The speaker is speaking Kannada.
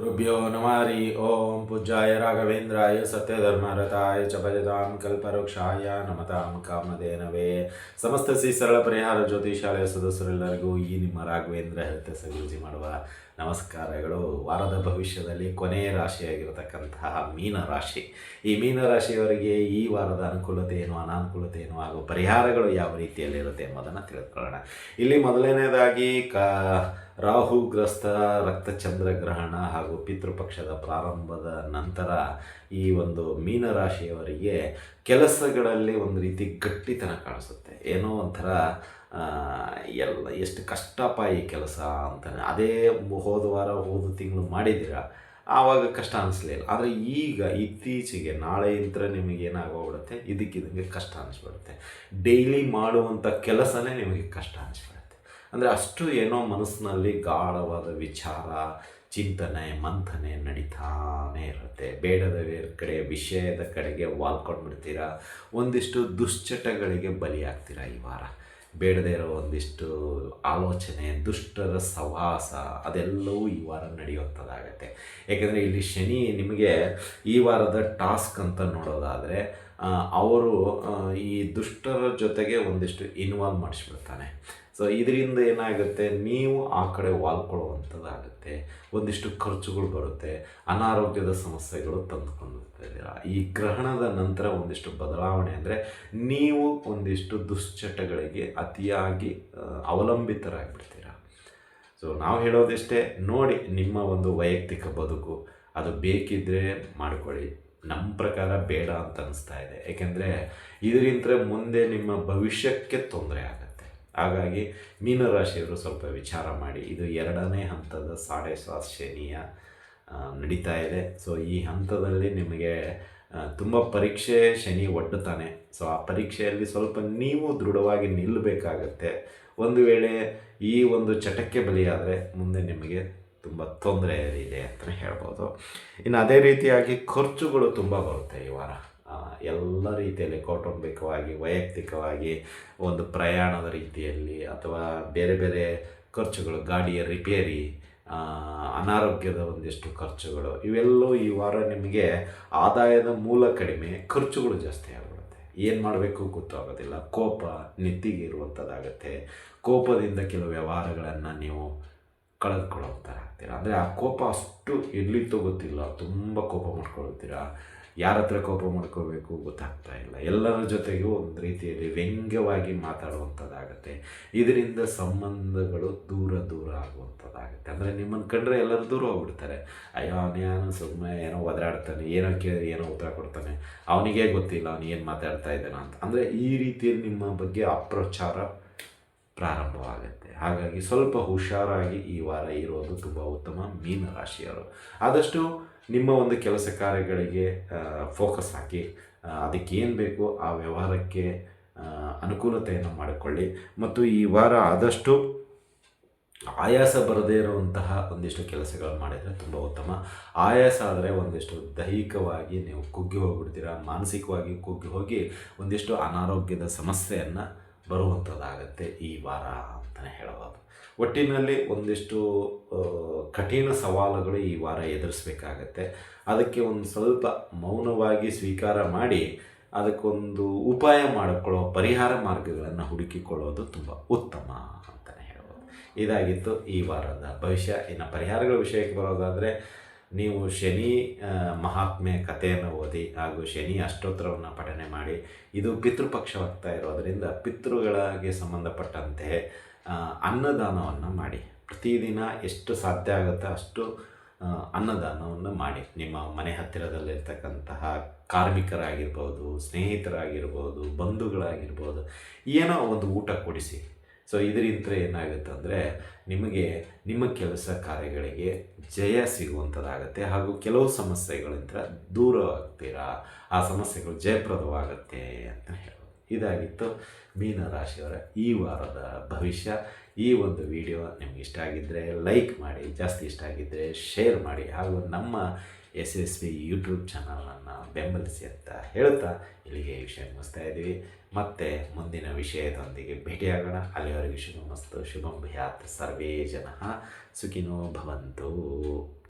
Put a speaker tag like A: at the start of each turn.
A: ಗುರುಭ್ಯೋ ನಮಾರಿ ಓಂ ಪೂಜಾಯ ರಾಘವೇಂದ್ರಾಯ ಸತ್ಯಧರ್ಮರತಾಯ ಚ ಭಜತಾಂ ಕಲ್ಪವೃಕ್ಷಾಯ ನಮತಾಂ ಕಾಮಧೇನವೇ ಸಮಸ್ತ ಶ್ರೀ ಸರಳ ಪರಿಹಾರ ಜ್ಯೋತಿಷಾಲಯ ಸದಸ್ಯರೆಲ್ಲರಿಗೂ ಈ ನಿಮ್ಮ ರಾಘವೇಂದ್ರ ಹೆಲ್ತ್ ಸಗೂಜಿ ಮಾಡುವ ನಮಸ್ಕಾರಗಳು. ವಾರದ ಭವಿಷ್ಯದಲ್ಲಿ ಕೊನೆಯ ರಾಶಿಯಾಗಿರತಕ್ಕಂತಹ ಮೀನ ರಾಶಿ. ಈ ಮೀನ ರಾಶಿಯವರಿಗೆ ಈ ವಾರದ ಅನುಕೂಲತೆ ಏನು ಅನಾನುಕೂಲತೆ ಏನು ಹಾಗೂ ಪರಿಹಾರಗಳು ಯಾವ ರೀತಿಯಲ್ಲಿರುತ್ತೆ ಎಂಬುದನ್ನು ತಿಳಿದುಕೊಳ್ಳೋಣ. ಇಲ್ಲಿ ಮೊದಲನೇದಾಗಿ ಕ ರಾಹುಗ್ರಸ್ತ ರಕ್ತಚಂದ್ರ ಗ್ರಹಣ ಹಾಗೂ ಪಿತೃಪಕ್ಷದ ಪ್ರಾರಂಭದ ನಂತರ ಈ ಒಂದು ಮೀನರಾಶಿಯವರಿಗೆ ಕೆಲಸಗಳಲ್ಲಿ ಒಂದು ರೀತಿ ಗಟ್ಟಿತನ ಕಾಣಿಸುತ್ತೆ. ಏನೋ ಒಂಥರ ಎಲ್ಲ ಎಷ್ಟು ಕಷ್ಟಪ ಈ ಕೆಲಸ ಅಂತ ಅದೇ ಹೋದ ವಾರ, ಹೋದ ತಿಂಗಳು ಮಾಡಿದ್ದೀರಾ, ಆವಾಗ ಕಷ್ಟ ಅನಿಸ್ಲಿಲ್ಲ ಆದರೆ ಈಗ ಇತ್ತೀಚೆಗೆ ನಾಳೆಯಿಂದ ನಿಮಗೆ ಏನಾಗೋಗ್ಬಿಡುತ್ತೆ? ಇದಕ್ಕಿದಂಗೆ ಕಷ್ಟ ಅನಿಸ್ಬಿಡುತ್ತೆ. ಡೈಲಿ ಮಾಡುವಂಥ ಕೆಲಸನೇ ನಿಮಗೆ ಕಷ್ಟ ಅನಿಸ್ಬಿಡುತ್ತೆ. ಅಂದರೆ ಅಷ್ಟು ಏನೋ ಮನಸ್ಸಿನಲ್ಲಿ ಗಾಢವಾದ ವಿಚಾರ, ಚಿಂತನೆ, ಮಂಥನೆ ನಡೀತಾನೇ ಇರುತ್ತೆ. ಬೇಡದ ಕಡೆ, ವಿಷಯದ ಕಡೆಗೆ ವಾಲ್ಕೊಂಡು ಬಿಡ್ತೀರಾ? ಒಂದಿಷ್ಟು ದುಶ್ಚಟಗಳಿಗೆ ಬಲಿಯಾಗ್ತೀರಾ ಈ ವಾರ? ಬೇಡದೇ ಇರೋ ಒಂದಿಷ್ಟು ಆಲೋಚನೆ, ದುಷ್ಟರ ಸವಾಸ, ಅದೆಲ್ಲವೂ ಈ ವಾರ ನಡೆಯುವಂಥದ್ದಾಗತ್ತೆ. ಯಾಕೆಂದರೆ ಇಲ್ಲಿ ಶನಿ ನಿಮಗೆ ಈ ವಾರದ ಟಾಸ್ಕ್ ಅಂತ ನೋಡೋದಾದರೆ ಅವರು ಈ ದುಷ್ಟರ ಜೊತೆಗೆ ಒಂದಿಷ್ಟು ಇನ್ವಾಲ್ವ್ ಮಾಡಿಸ್ಬಿಡ್ತಾನೆ. ಸೊ ಇದರಿಂದ ಏನಾಗುತ್ತೆ? ನೀವು ಆ ಕಡೆ ವಾಲ್ಕೊಳ್ಳುವಂಥದ್ದಾಗುತ್ತೆ ಒಂದಿಷ್ಟು ಖರ್ಚುಗಳು ಬರುತ್ತೆ. ಅನಾರೋಗ್ಯದ ಸಮಸ್ಯೆಗಳು ತಂದುಕೊಂಡು ಇದ್ದೀರಾ ಈ ಗ್ರಹಣದ ನಂತರ ಒಂದಿಷ್ಟು ಬದಲಾವಣೆ ಅಂದರೆ ನೀವು ಒಂದಿಷ್ಟು ದುಶ್ಚಟಗಳಿಗೆ ಅತಿಯಾಗಿ ಅವಲಂಬಿತರಾಗಿಬಿಡ್ತೀರಾ. ಸೊ ನಾವು ಹೇಳೋದಿಷ್ಟೇ, ನೋಡಿ ನಿಮ್ಮ ಒಂದು ವೈಯಕ್ತಿಕ ಬದುಕು. ಅದು ಬೇಕಿದ್ದರೆ ಮಾಡ್ಕೊಳ್ಳಿ. ನಮ್ಮ ಪ್ರಕಾರ ಬೇಡ ಅಂತ ಅನಿಸ್ತಾ ಇದೆ. ಏಕೆಂದರೆ ಇದರಿಂದ ಮುಂದೆ ನಿಮ್ಮ ಭವಿಷ್ಯಕ್ಕೆ ತೊಂದರೆ ಆಗುತ್ತೆ. ಹಾಗಾಗಿ ಮೀನರಾಶಿಯವರು ಸ್ವಲ್ಪ ವಿಚಾರ ಮಾಡಿ. ಇದು ಎರಡನೇ ಹಂತದ ಸಾಡೆ ಶ್ವಾಸ ಶನಿಯ ನಡೀತಾ ಇದೆ. ಸೊ ಈ ಹಂತದಲ್ಲಿ ನಿಮಗೆ ತುಂಬ ಪರೀಕ್ಷೆ ಶನಿ ಒಡ್ಡುತ್ತಾನೆ. ಸೊ ಆ ಪರೀಕ್ಷೆಯಲ್ಲಿ ಸ್ವಲ್ಪ ನೀವು ದೃಢವಾಗಿ ನಿಲ್ಲಬೇಕಾಗತ್ತೆ ಒಂದು ವೇಳೆ ಈ ಒಂದು ಚಟಕ್ಕೆ ಬಲಿಯಾದರೆ ಮುಂದೆ ನಿಮಗೆ ತುಂಬ ತೊಂದರೆ ಇದೆ ಅಂತಲೇ ಹೇಳ್ಬೋದು. ಇನ್ನು ಅದೇ ರೀತಿಯಾಗಿ ಖರ್ಚುಗಳು ತುಂಬ ಬರುತ್ತೆ ಈ ವಾರ. ಎಲ್ಲ ರೀತಿಯಲ್ಲಿ ಕೌಟುಂಬಿಕವಾಗಿ, ವೈಯಕ್ತಿಕವಾಗಿ, ಒಂದು ಪ್ರಯಾಣದ ರೀತಿಯಲ್ಲಿ ಅಥವಾ ಬೇರೆ ಬೇರೆ ಖರ್ಚುಗಳು, ಗಾಡಿಯ ರಿಪೇರಿ ಅನಾರೋಗ್ಯದ ಒಂದಿಷ್ಟು ಖರ್ಚುಗಳು, ಇವೆಲ್ಲವೂ ಈ ವಾರ ನಿಮಗೆ ಆದಾಯದ ಮೂಲ ಕಡಿಮೆ ಖರ್ಚುಗಳು ಜಾಸ್ತಿ ಆಗಿಬಿಡುತ್ತೆ. ಏನು ಮಾಡಬೇಕು ಗೊತ್ತಾಗೋದಿಲ್ಲ. ಕೋಪ ನಿತ್ತಿಗೆ ಇರುವಂಥದ್ದಾಗತ್ತೆ ಕೋಪದಿಂದ ಕೆಲವು ವ್ಯವಹಾರಗಳನ್ನು ನೀವು ಕಳೆದುಕೊಳ್ಳೋ ಥರ ಆಗ್ತೀರ ಅಂದರೆ ಆ ಕೋಪ ಅಷ್ಟು ಎಲ್ಲಿತ್ತೋ ಗೊತ್ತಿಲ್ಲ. ತುಂಬ ಕೋಪ ಮಾಡ್ಕೊಳ್ತೀರಾ ಯಾರ ಹತ್ರ ಕೋಪ ಮಾಡ್ಕೋಬೇಕು ಗೊತ್ತಾಗ್ತಾ ಇಲ್ಲ. ಎಲ್ಲರ ಜೊತೆಗೂ ಒಂದು ರೀತಿಯಲ್ಲಿ ವ್ಯಂಗ್ಯವಾಗಿ ಮಾತಾಡುವಂಥದ್ದಾಗತ್ತೆ. ಇದರಿಂದ ಸಂಬಂಧಗಳು ದೂರ ದೂರ ಆಗುವಂಥದ್ದಾಗುತ್ತೆ. ಅಂದರೆ ನಿಮ್ಮನ್ನು ಕಂಡ್ರೆ ಎಲ್ಲರೂ ದೂರ ಹೋಗ್ಬಿಡ್ತಾರೆ. ಅಯ್ಯೋ ಅವನೇನು ಸುಮ್ಮನೆ ಏನೋ ಒದರಾಡ್ತಾನೆ ಏನೋ ಕೇಳಿ, ಏನೋ ಉತ್ತರ ಕೊಡ್ತಾನೆ. ಅವನಿಗೆ ಗೊತ್ತಿಲ್ಲ, ಅವನು ಏನು ಮಾತಾಡ್ತಾ ಇದ್ದಾನ ಅಂತ. ಅಂದರೆ ಈ ರೀತಿಯಲ್ಲಿ ನಿಮ್ಮ ಬಗ್ಗೆ ಅಪ್ರಚಾರ ಪ್ರಾರಂಭವಾಗುತ್ತೆ. ಹಾಗಾಗಿ ಸ್ವಲ್ಪ ಹುಷಾರಾಗಿ ಈ ವಾರ ಇರೋದು ತುಂಬ ಉತ್ತಮ ಮೀನ ರಾಶಿಯವರು ಆದಷ್ಟು ನಿಮ್ಮ ಒಂದು ಕೆಲಸ ಕಾರ್ಯಗಳಿಗೆ ಫೋಕಸ್ ಹಾಕಿ ಅದಕ್ಕೆ ಏನು ಬೇಕು ಆ ವ್ಯವಹಾರಕ್ಕೆ ಅನುಕೂಲತೆಯನ್ನು ಮಾಡಿಕೊಳ್ಳಿ. ಮತ್ತು ಈ ವಾರ ಆದಷ್ಟು ಆಯಾಸ ಬರದೇ ಇರುವಂತಹ ಒಂದಿಷ್ಟು ಕೆಲಸಗಳು ಮಾಡಿದರೆ ತುಂಬ ಉತ್ತಮ. ಆಯಾಸ ಆದರೆ ಒಂದಿಷ್ಟು ದೈಹಿಕವಾಗಿ ನೀವು ಕುಗ್ಗಿ ಹೋಗ್ಬಿಡ್ತೀರಾ, ಮಾನಸಿಕವಾಗಿ ಕುಗ್ಗಿ ಹೋಗಿ ಒಂದಿಷ್ಟು ಅನಾರೋಗ್ಯದ ಸಮಸ್ಯೆಯನ್ನು ಬರುವಂಥದ್ದಾಗತ್ತೆ ಈ ವಾರ ಅಂತಲೇ ಹೇಳಬಹುದು. ಒಟ್ಟಿನಲ್ಲಿ ಒಂದಿಷ್ಟು ಕಠಿಣ ಸವಾಲುಗಳು ಈ ವಾರ ಎದುರಿಸ್ಬೇಕಾಗತ್ತೆ. ಅದಕ್ಕೆ ಒಂದು ಸ್ವಲ್ಪ ಮೌನವಾಗಿ ಸ್ವೀಕಾರ ಮಾಡಿ ಅದಕ್ಕೊಂದು ಉಪಾಯ ಮಾಡಿಕೊಳ್ಳೋ ಪರಿಹಾರ ಮಾರ್ಗಗಳನ್ನು ಹುಡುಕಿಕೊಳ್ಳೋದು ತುಂಬ ಉತ್ತಮ ಅಂತಲೇ ಹೇಳ್ಬೋದು ಇದಾಗಿತ್ತು ಈ ವಾರದ ಭವಿಷ್ಯ. ಇನ್ನು ಪರಿಹಾರಗಳ ವಿಷಯಕ್ಕೆ ಬರೋದಾದರೆ ನೀವು ಶನಿ ಮಹಾತ್ಮೆ ಕಥೆಯನ್ನು ಓದಿ ಹಾಗೂ ಶನಿ ಅಷ್ಟೋತ್ತರವನ್ನು ಪಠನೆ ಮಾಡಿ, ಇದು ಪಿತೃಪಕ್ಷವಾಗ್ತಾ ಇರೋದರಿಂದ ಪಿತೃಗಳಿಗೆ ಸಂಬಂಧಪಟ್ಟಂತೆ ಅನ್ನದಾನವನ್ನು ಮಾಡಿ. ಪ್ರತಿದಿನ ಎಷ್ಟು ಸಾಧ್ಯ ಆಗುತ್ತೋ ಅಷ್ಟು ಅನ್ನದಾನವನ್ನು ಮಾಡಿ. ನಿಮ್ಮ ಮನೆ ಹತ್ತಿರದಲ್ಲಿರ್ತಕ್ಕಂತಹ ಕಾರ್ಮಿಕರಾಗಿರ್ಬೋದು, ಸ್ನೇಹಿತರಾಗಿರ್ಬೋದು, ಬಂಧುಗಳಾಗಿರ್ಬೋದು, ಏನೋ ಒಂದು ಊಟ ಕೊಡಿಸಿ. ಸೊ ಇದರಿಂದ ಏನಾಗುತ್ತೆ ಅಂದರೆ ನಿಮಗೆ, ನಿಮ್ಮ ಕೆಲಸ ಕಾರ್ಯಗಳಿಗೆ ಜಯ ಸಿಗುವಂಥದ್ದಾಗುತ್ತೆ ಹಾಗೂ ಕೆಲವು ಸಮಸ್ಯೆಗಳಿಂದ ದೂರ ಆಗ್ತೀರಾ? ಆ ಸಮಸ್ಯೆಗಳು ಜಯಪ್ರದವಾಗುತ್ತೆ ಅಂತ ಹೇಳ್ಬೋದು. ಇದಾಗಿತ್ತು ಮೀನ ರಾಶಿಯವರ ಈ ವಾರದ ಭವಿಷ್ಯ. ಈ ಒಂದು ವಿಡಿಯೋ ನಿಮ್ಗೆ ಇಷ್ಟ ಆಗಿದ್ದರೆ ಲೈಕ್ ಮಾಡಿ, ಜಾಸ್ತಿ ಇಷ್ಟ ಆಗಿದ್ದರೆ ಶೇರ್ ಮಾಡಿ ಹಾಗೂ ನಮ್ಮ ಎಸ್ ಎಸ್ ಬಿ ಯೂಟ್ಯೂಬ್ ಚಾನಲನ್ನು ಬೆಂಬಲಿಸಿ ಅಂತ ಹೇಳ್ತಾ ಇಲ್ಲಿಗೆ ಈ ವಿಷಯ ಮುಗಿಸ್ತಾ ಇದ್ದೀವಿ. ಮತ್ತೆ ಮುಂದಿನ ವಿಷಯದೊಂದಿಗೆ ಭೇಟಿಯಾಗೋಣ. ಅಲ್ಲಿವರೆಗೂ ಶುಭ ಮಸ್ತು ಶುಭಂ ಭಯಾತ್ ಸರ್ವೇ ಜನ, ಸುಖಿನೋ ಭವಂತು.